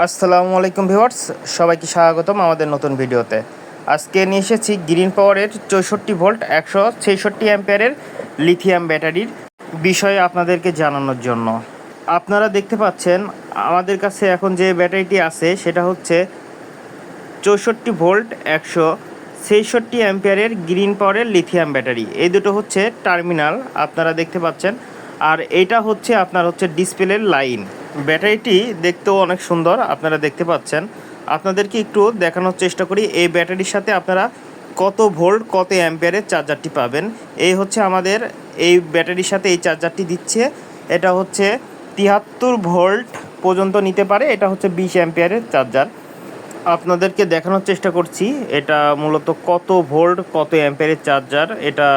আসসালামু আলাইকুম ভিউয়ার্স, সবাইকে স্বাগতম আমাদের নতুন ভিডিওতে। আজকে নিয়ে এসেছি গ্রিন পাওয়ারের চৌষট্টি ভোল্ট, একশো ছেষট্টি অ্যাম্পিয়ারের লিথিয়াম ব্যাটারির বিষয়ে আপনাদেরকে জানানোর জন্য। আপনারা দেখতে পাচ্ছেন, আমাদের কাছে এখন যে ব্যাটারিটি আছে, সেটা হচ্ছে চৌষট্টি ভোল্ট, একশো ছেষট্টি অ্যাম্পিয়ারের গ্রিন পাওয়ারের লিথিয়াম ব্যাটারি। এই দুটো হচ্ছে টার্মিনাল, আপনারা দেখতে পাচ্ছেন। আর এটা হচ্ছে আপনার হচ্ছে ডিসপ্লের লাইন। ব্যাটারিটি দেখতেও অনেক সুন্দর, আপনারা দেখতে পাচ্ছেন। আপনাদেরকে একটু দেখানোর চেষ্টা করি, এই ব্যাটারির সাথে আপনারা কত ভোল্ট, কত অ্যাম্পিয়ারের চার্জারটি পাবেন। এই হচ্ছে আমাদের, এই ব্যাটারির সাথে এই চার্জারটি দিচ্ছে। এটা হচ্ছে তিয়াত্তর ভোল্ট পর্যন্ত নিতে পারে, এটা হচ্ছে বিশ অ্যাম্পিয়ারের চার্জার। আপনাদেরকে দেখানোর চেষ্টা করছি, এটা মূলত কত ভোল্ট, কত অ্যাম্পিয়ারের চার্জার, এটা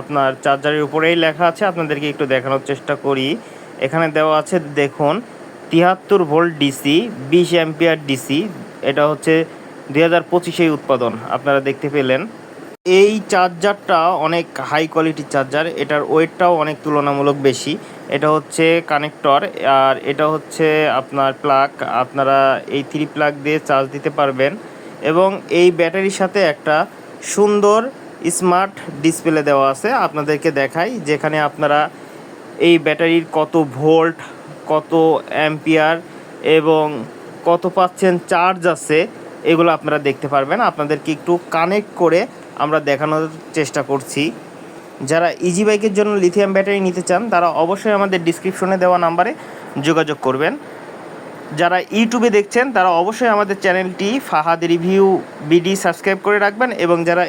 আপনার চার্জারের উপরেই লেখা আছে, আপনাদেরকে একটু দেখানোর চেষ্টা করি। এখানে দেওয়া আছে, দেখুন তিয়াত্তর ভোল্ট ডিসি বিশ অ্যাম্পিয়ার ডিসি এটা হচ্ছে দুই হাজার পঁচিশেই উৎপাদন, আপনারা দেখতে পেলেন। এই চার্জারটা অনেক হাই কোয়ালিটির চার্জার, এটার ওয়েটটাও অনেক তুলনামূলক বেশি, এটা হচ্ছে কানেক্টর আর এটা হচ্ছে আপনার প্লাগ আপনারা এই থ্রি প্লাগ দিয়ে চার্জ দিতে পারবেন, এবং এই ব্যাটারির সাথে একটা সুন্দর স্মার্ট ডিসপ্লে দেওয়া আছে, আপনাদেরকে দেখাই, যেখানে আপনারা এই ব্যাটারির কত ভোল্ট কত অ্যাম্পিয়ার এবং কত পাচ্ছেন চার্জ আছে, এগুলো আপনারা দেখতে পারবেন। আপনাদেরকে একটু কানেক্ট করে আমরা দেখানোর চেষ্টা করছি। যারা ইজি বাইকের জন্য লিথিয়াম ব্যাটারি নিতে চান, তারা অবশ্যই আমাদের ডিসক্রিপশনে দেওয়া নাম্বারে যোগাযোগ করবেন। যারা ইউটিউবে দেখছেন, তারা অবশ্যই আমাদের চ্যানেলটি ফাহাদ রিভিউ বিডি সাবস্ক্রাইব করে রাখবেন এবং যারা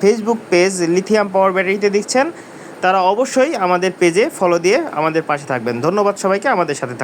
ফেসবুক পেজ লিথিয়াম পাওয়ার ব্যাটারিতে দেখছেন তারা অবশ্যই আমাদের পেজে ফলো দিয়ে আমাদের পাশে থাকবেন। ধন্যবাদ সবাইকে আমাদের সাথে থাকবেন